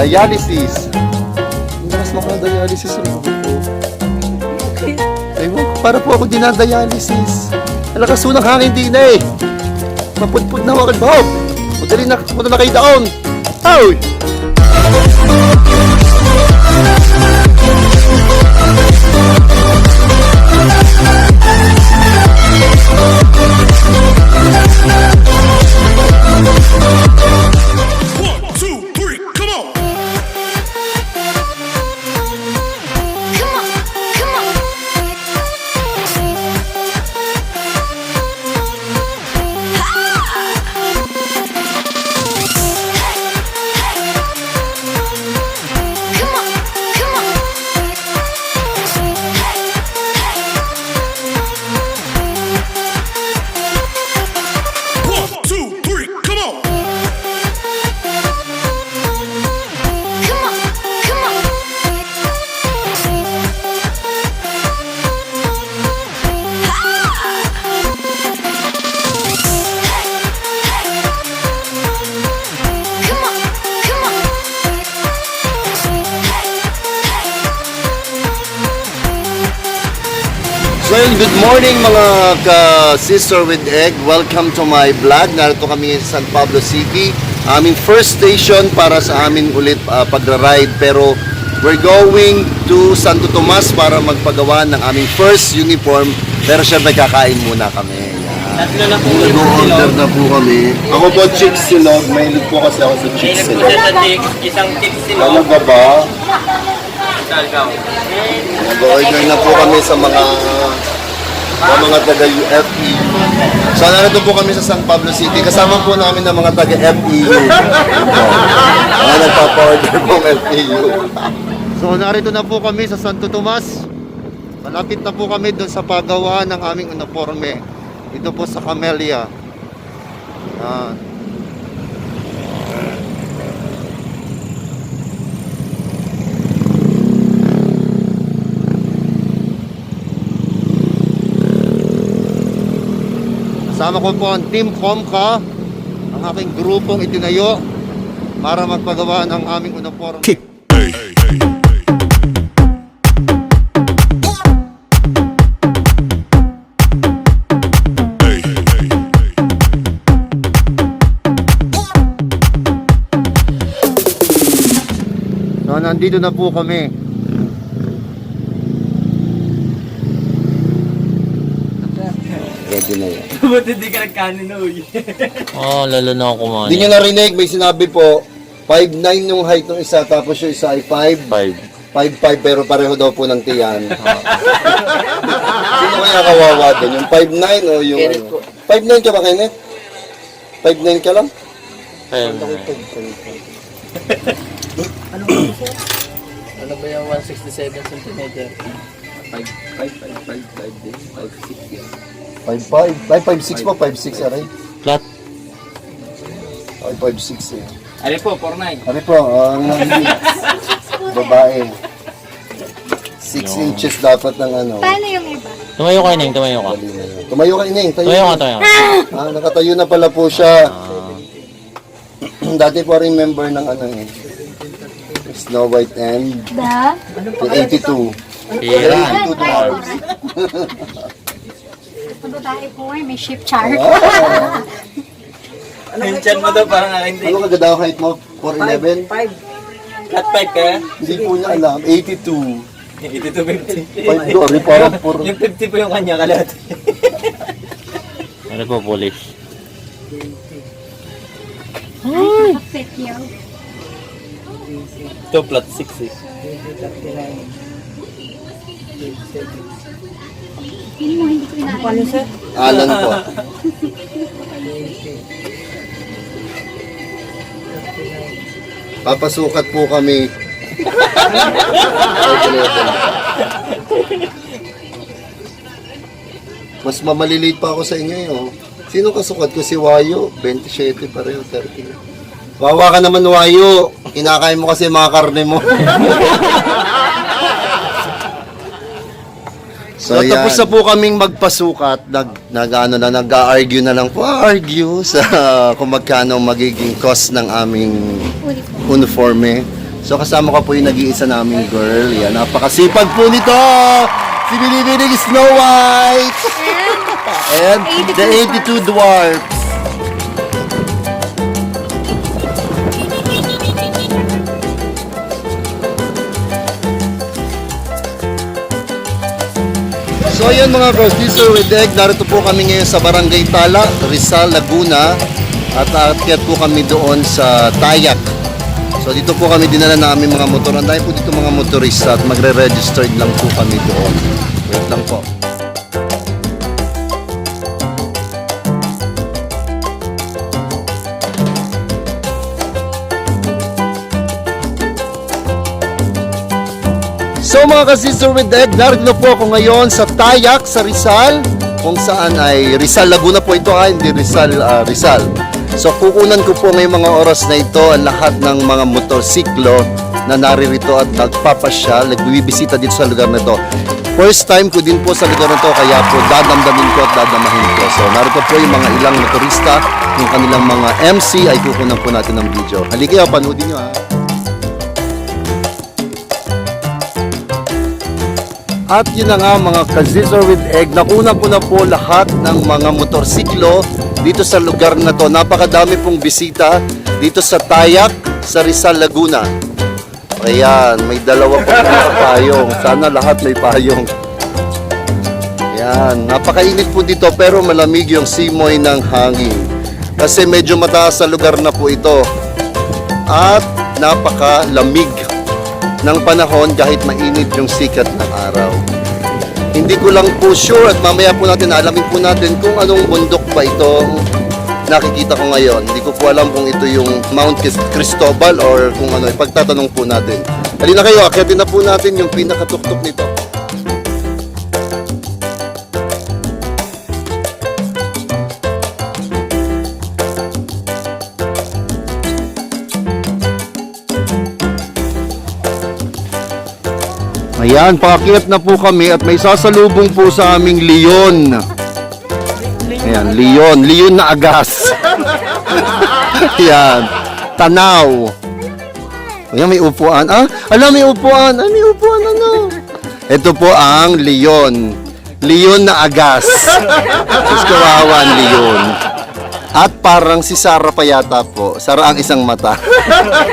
Dialysis. Lakas mga dialysis rin ako po. Ewan ko, para po ako dinadialysis. Ang lakas po ng hangin din eh. Mapudpud na ako ba? Madali na, muna na kayo doon. Ay! One, Yun, good morning mga ka-sister with egg. Welcome to my vlog. Narito kami sa San Pablo City. Aming first station para sa amin ulit uh, pagra-ride. Pero we're going to Santo Tomas para magpagawa ng aming first uniform. Pero syempre kakain muna kami. Tatlo na po Nag-order silog. na po kami. Ako po chicks silog. Mahilig po kasi ako sa chicks Mahilig po silog. sa chicks, isang chicks silog. Ano ba. Nag-order na po kami sa mga sa mga taga UFE. So narito po kami sa San Pablo City. Kasama po namin ng mga taga FEU. Mga nagpapa-order pong FEU. So narito na po kami sa Santo Tomas. Malapit na po kami doon sa paggawa ng aming uniforme. Ito po sa Camellia. Yan. Kasama ko po ang Team Comca, ang aking grupong itinayo para magpagawa ng aming uniforme. So, nandito na po kami. Ba't hindi ka nagkanin na uy? Oh, lalo na ako kumain. Hindi nyo narinig, may sinabi po, 5'9 yung height ng isa, tapos yung isa ay 5. Five. 5'5 pero pareho daw po ng tiyan. Sino kaya kawawa doon? Yung 5'9 o yung ano? 5'9 ka ba, Kenneth? 5'9 ka lang? Five. Ano ba yung 167 cm? 5, 5, 5, 5, 5 din. 5, 6 yan. 5'5. Ay, 5'6 po, 5'6 aray. Flat. Ay, 5'6 eh. Ano po, 4'9. Ano po, ang babae. 6 inches dapat ng ano. Paano yung iba? Tumayo ka, Ineng. Tumayo ka. Dali na yun. Tumayo ka, Ineng. Tayo. Tumayo ka, tumayo ka. Ah, nakatayo na pala po siya. Dati po rin member ng ano eh. Snow White and Da? the 82. Iran. 82 dwarves. Ano tayo po eh, may ship chart. Yung chan mo daw parang akin din. Ano kagadaw height mo? 4'11? Flat 5 ka? Hindi po niya alam. 82. 5 82, 50. dory parang puro. Yung 50 po yung kanya kalat. Ano po, polish? Fit yun. Ito, flat 6 eh. Hindi mo, hindi ko inaalam. Alan po. Papasukat po kami. Mas mamaliliit pa ako sa inyo eh. Oh. Sino kasukat ko? Si Wayo. 27 pareho, 30. Wawa ka naman, Wayo. Kinakain mo kasi mga karne mo. So, tapos na po kaming magpasukat, nag, nag, ano na, nag-argue na lang po, argue sa kung magkano magiging cost ng aming Uniform. uniforme. So kasama ko po yung nag-iisa naming girl. Yan, napakasipag po nito! Si Binibining Snow White! And the 82 Dwarfs. So ayun mga bros, this is Egg. Narito po kami ngayon sa Barangay Tala, Rizal, Laguna. At aakyat po kami doon sa Tayak. So dito po kami dinala namin mga motor. Ang po dito mga motorista at magre-registered lang po kami doon. Wait lang po. So mga ka-sister with egg, narito po ako ngayon sa Tayak, sa Rizal, kung saan ay Rizal Laguna po ito ha, hindi Rizal ah, Rizal. So kukunan ko po ngayong mga oras na ito ang lahat ng mga motorsiklo na naririto at nagpapasyal, nagbibisita dito sa lugar na ito. First time ko din po sa lugar na ito, kaya po dadamdamin ko at dadamahin ko. So narito po yung mga ilang motorista, yung kanilang mga MC ay kukunan po natin ng video. Halika, panoodin nyo ha. At yun na nga mga ka-Zizor with Egg, nakuna ko na po lahat ng mga motorsiklo dito sa lugar na to. Napakadami pong bisita dito sa Tayak, sa Rizal, Laguna. Ayan, may dalawa pa pong payong. Sana lahat may payong. Ayan, napakainit po dito pero malamig yung simoy ng hangin. Kasi medyo mataas sa lugar na po ito. At napakalamig ng panahon kahit mainit yung sikat ng araw. Hindi ko lang po sure at mamaya po natin alamin po natin kung anong bundok ba itong nakikita ko ngayon. Hindi ko po alam kung ito yung Mount Cris- Cristobal or kung ano. Ipagtatanong po natin. Halina kayo, akyatin na po natin yung pinakatuktok nito. Ayan, paakyat na po kami at may sasalubong po sa aming leon. Ayan, leon. Leon na agas. Ayan. Tanaw. Ayan, may upuan. Ah, ala, may upuan. Ah, may upuan, ano? Ito po ang leon. Leon na agas. Diyos kawawa leon. At parang si Sarah pa yata po. Sarah ang isang mata.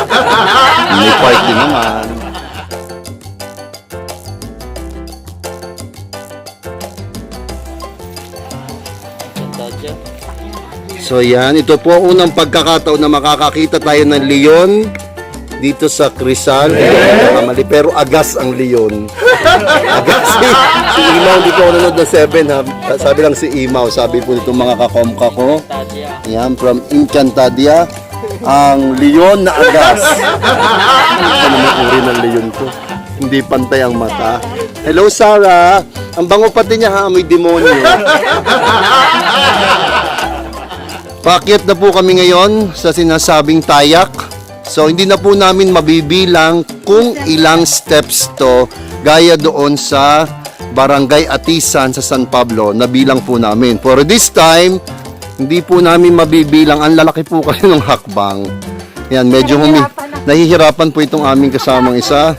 May party naman. So yan, ito po ang unang pagkakataon na makakakita tayo ng leon dito sa Crisal. Kamali, pero agas ang leon. Agas si, si Imaw, hindi ko nanonood ng 7 ha. Sabi lang si Imaw, sabi po nito mga kakomka ko. Yan, from Encantadia. Ang leon na agas. Ano naman uri ng leon to? Hindi pantay ang mata. Hello, Sarah. Ang bango pati niya ha, amoy demonyo. Paakyat na po kami ngayon sa sinasabing tayak. So hindi na po namin mabibilang kung ilang steps to gaya doon sa Barangay Atisan sa San Pablo. Nabilang po namin. For this time, hindi po namin mabibilang. Ang lalaki po kayo ng hakbang. Yan, medyo humi... Nahihirapan po itong aming kasamang isa.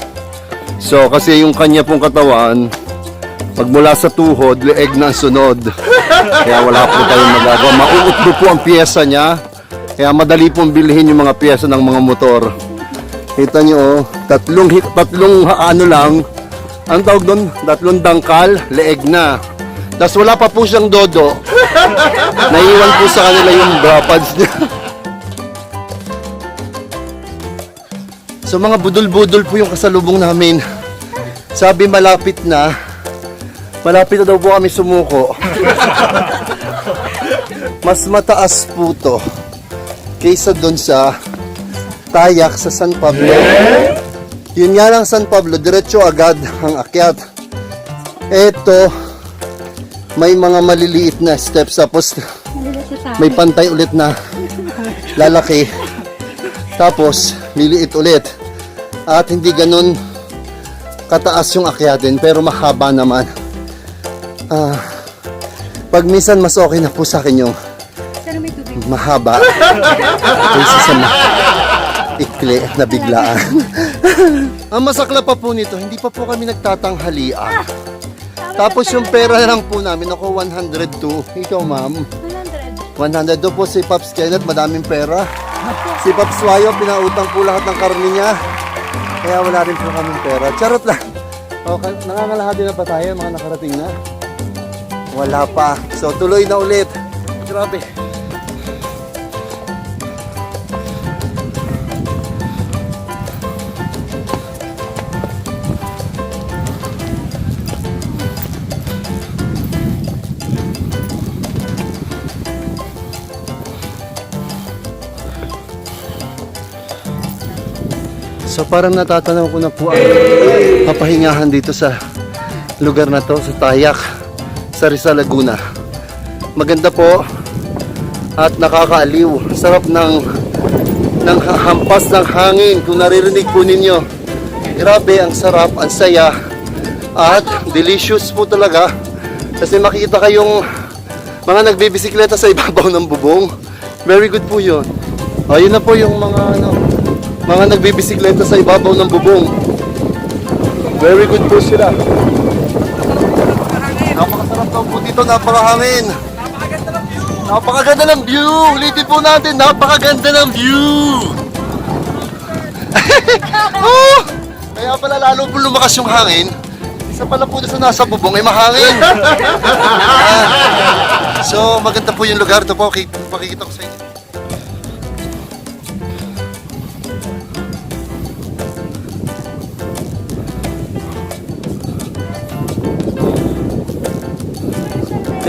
So kasi yung kanya pong katawan, Pagmula sa tuhod, leeg na ang sunod. Kaya wala po tayong magagawa. Mauutdo po ang pyesa niya. Kaya madali pong bilhin yung mga pyesa ng mga motor. Kita niyo, oh, tatlong, hit- tatlong ano lang, ang tawag doon, tatlong dangkal, leeg na. Tapos wala pa po siyang dodo. Naiwan po sa kanila yung bra niya. So mga budol-budol po yung kasalubong namin. Sabi malapit na, Malapit na daw po kami sumuko. Mas mataas po to kaysa doon sa Tayak sa San Pablo. Yun nga lang San Pablo, diretso agad ang akyat. Eto, may mga maliliit na steps tapos may pantay ulit na lalaki. Tapos, liliit ulit. At hindi ganun kataas yung akyatin pero mahaba naman. Ah, pag minsan mas okay na po sa akin yung Pero may tubig. mahaba kaysa sa ma- ikli na biglaan. Ang masakla pa po nito, hindi pa po kami nagtatanghalian. Tapos yung pera lang po namin, ako 102. Ikaw ma'am, 100. 100 po si Pops Kenneth, madaming pera. Si Pops Wayo, pinautang po lahat ng karne niya. Kaya wala rin po kaming pera. Charot lang. Okay, nangangalahati na pa tayo, mga nakarating na. Wala pa. So tuloy na ulit. Grabe. So parang natatanaw ko na po ang papahingahan dito sa lugar na to, sa Tayak, sa Rizal, Laguna. Maganda po at nakakaaliw. Sarap ng, ng ha- hampas ng hangin kung naririnig po ninyo. Grabe, ang sarap, ang saya at delicious po talaga kasi makikita kayong mga nagbibisikleta sa ibabaw ng bubong. Very good po yun. Ayun na po yung mga ano, mga nagbibisikleta sa ibabaw ng bubong. Very good po sila. Daw po dito, napakahangin. Napakaganda ng view. Ulitin po natin, napakaganda ng view. oh, kaya pala lalo po lumakas yung hangin. Isa pala po sa nasa bubong ay mahangin. Ah, so maganda po yung lugar. Ito po, kik- pakikita ko sa inyo.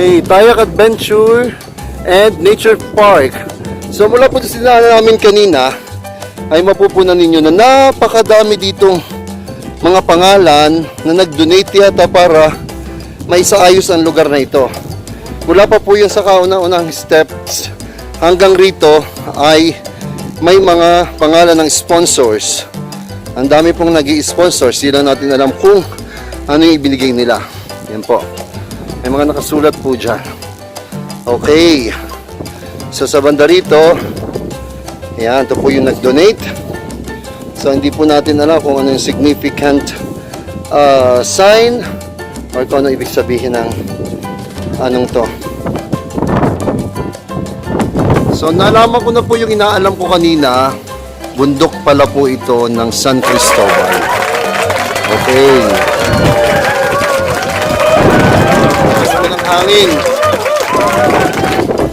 Hey, Tayak Adventure and Nature Park. So mula po sa sinala namin kanina, ay mapupunan ninyo na napakadami ditong mga pangalan na nag-donate yata para may saayos ang lugar na ito. Mula pa po yung sa kauna-unang steps hanggang rito ay may mga pangalan ng sponsors. Ang dami pong nag sponsor lang natin alam kung ano yung ibinigay nila. Yan po. May mga nakasulat po dyan. Okay. So sa banda rito, yan, ito po yung nag-donate. So hindi po natin alam kung ano yung significant uh, sign or kung ano ibig sabihin ng anong to. So nalaman ko na po yung inaalam ko kanina, bundok pala po ito ng San Cristobal. Okay. Hangin.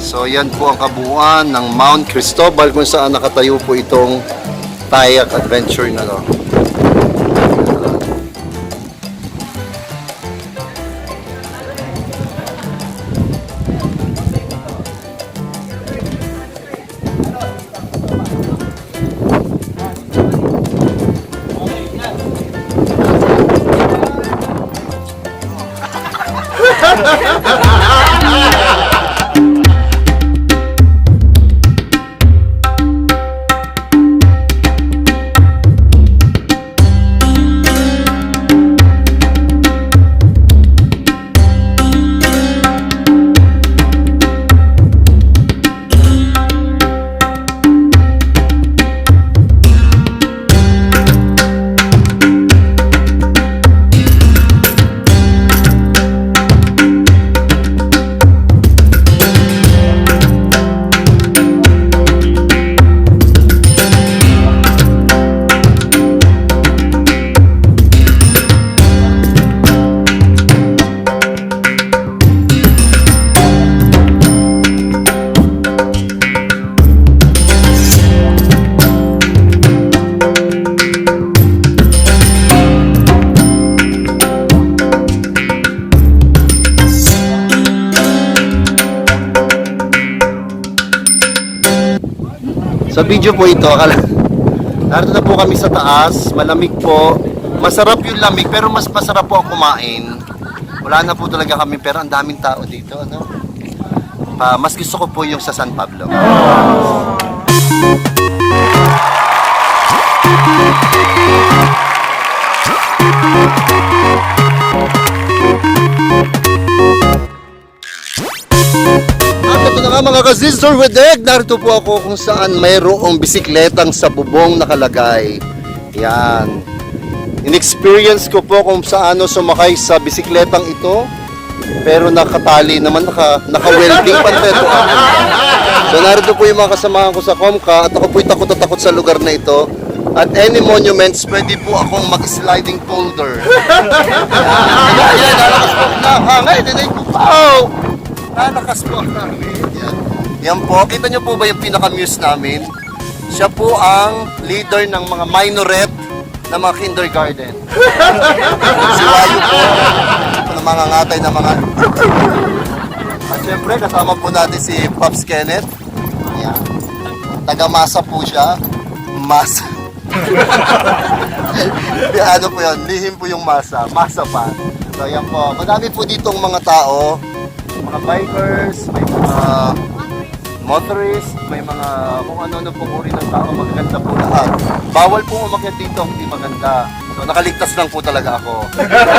So yan po ang kabuuan ng Mount Cristobal kung saan nakatayo po itong Tayak Adventure na to. Video po ito, narito na po kami sa taas, malamig po. Masarap yung lamig, pero mas masarap po ang kumain. Wala na po talaga kami, pero ang daming tao dito. Ano? Pa, mas gusto ko po yung sa San Pablo. At mga ka-Sister with Egg, narito po ako kung saan mayroong bisikletang sa bubong nakalagay. Yan. In-experience ko po kung saano sumakay sa bisikletang ito. Pero nakatali naman, naka, naka-welding pa ito. So narito po yung mga kasamahan ko sa Comca at ako po'y takot at takot sa lugar na ito. At any monuments, pwede po akong mag-sliding folder. Yan, yan, nalakas po ang hangin. Dinay ko, wow! Nalakas po hangin. Yan. Po, kita nyo po ba yung pinaka-muse namin? Siya po ang leader ng mga minorette na mga kindergarten. si Layo po, ng mga ngatay na mga... At syempre, kasama po natin si Pops Kenneth. Yan. Taga-masa po siya. Masa. ano po yun? Lihim po yung masa. Masa pa. So, yan po. Madami po ditong mga tao. Mga bikers, may mga motorist, may mga kung ano-ano pong uri ng tao, magaganda po lahat. Bawal po umakyat dito, hindi maganda. So nakaligtas lang po talaga ako.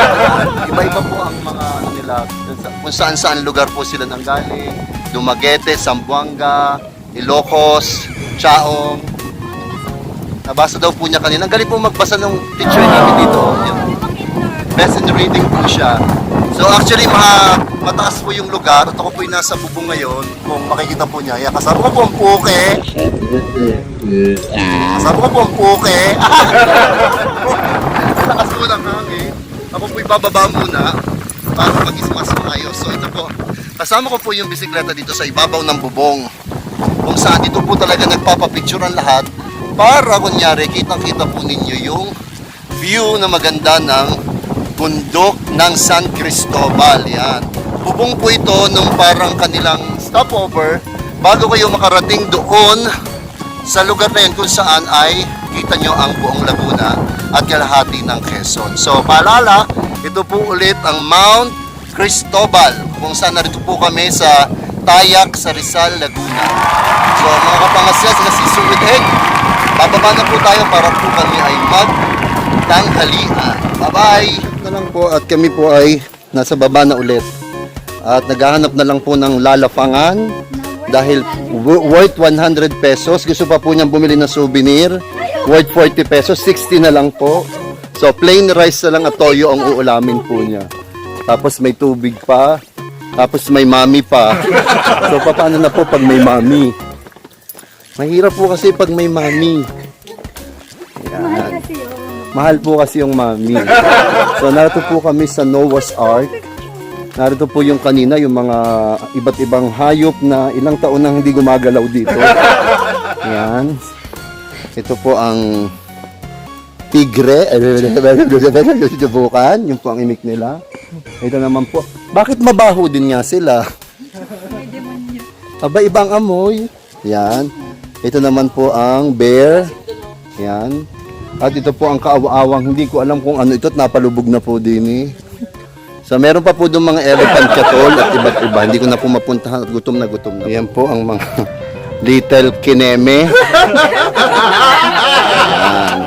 Iba-iba po ang mga ano nila, kung saan-saan lugar po sila nanggaling. Dumaguete, Zamboanga, Ilocos, Chaong. Nabasa daw po niya kanina. Ang galing po magbasa ng teacher namin dito. In reading po siya. So actually, mga mataas po yung lugar at ako po yung nasa bubong ngayon. Kung makikita po niya, yan, kasama ko po ang puke. Kasama ko po ang puke. Lakas po ng hangin. Ako po bababa muna para maging mas maayos. So ito po, kasama ko po yung bisikleta dito sa ibabaw ng bubong. Kung saan dito po talaga nagpapapicture ang lahat para kunyari kitang-kita po ninyo yung view na maganda ng bundok ng San Cristobal. Yan. Bubong po ito nung parang kanilang stopover bago kayo makarating doon sa lugar na yun kung saan ay kita nyo ang buong Laguna at kalahati ng Quezon. So, paalala, ito po ulit ang Mount Cristobal kung saan narito po kami sa Tayak sa Rizal, Laguna. So, mga kapangasya, sila si Suwideg. Bababa na po tayo para po kami ay magtanghalian. Bye-bye! Na lang po at kami po ay nasa baba na ulit. At naghahanap na lang po ng lalafangan dahil worth 100 pesos. Gusto pa po niyang bumili ng souvenir. Worth 40 pesos, 60 na lang po. So plain rice na lang at toyo ang uulamin po niya. Tapos may tubig pa. Tapos may mami pa. So paano na po pag may mami? Mahirap po kasi pag may mami. Mahal po kasi yung mami. So narito po kami sa Noah's Ark. Narito po yung kanina, yung mga iba't ibang hayop na ilang taon nang hindi gumagalaw dito. Yan. Ito po ang tigre. Bukan. Yung po ang imik nila. Ito naman po. Bakit mabaho din nga sila? Aba, ibang amoy. Yan. Ito naman po ang bear. Yan. At ito po ang kaawa-awang, hindi ko alam kung ano ito at napalubog na po din eh. So meron pa po doon mga elephant catol at iba't iba. Hindi ko na po mapuntahan at gutom na gutom na. Yan po ang mga little kineme. Yan.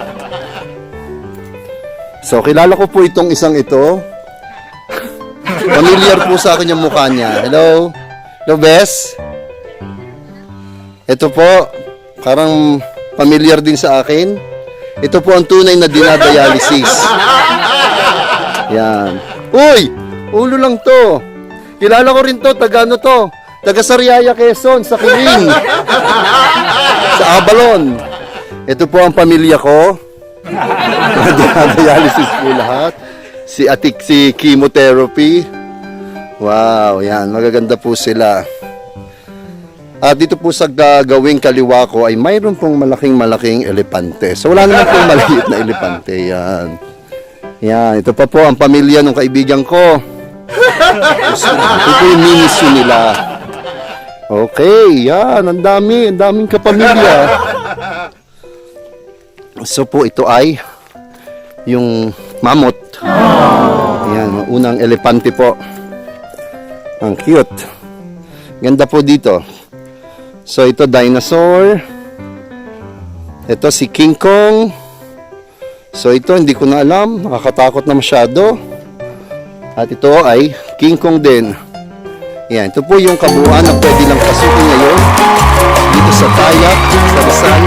So kilala ko po itong isang ito. Familiar po sa akin yung mukha niya. Hello? Hello, Bes? Ito po, parang familiar din sa akin. Ito po ang tunay na dinadialysis. Yan. Uy! Ulo lang to. Kilala ko rin to. Taga ano to? Taga Sariaya, Quezon, sa Kiling. sa Abalon. Ito po ang pamilya ko. Dinadialysis po lahat. Si Atik, si chemotherapy. Wow, yan. Magaganda po sila. At dito po sa gagawing kaliwa ko ay mayroon pong malaking malaking elepante. So wala naman pong maliit na elepante. Yan. Yan. Ito pa po ang pamilya ng kaibigan ko. Ito po yung mini zoo nila. Okay, yan. Ang dami. Ang daming kapamilya. So po ito ay yung mamot. Yan. Unang elepante po. Ang cute. Ganda po dito. So ito dinosaur. Ito si King Kong. So ito hindi ko na alam, nakakatakot na masyado. At ito ay King Kong din. Yan, ito po yung kabuuan na pwede lang pasukin ngayon dito sa Tayak, sa Rizal.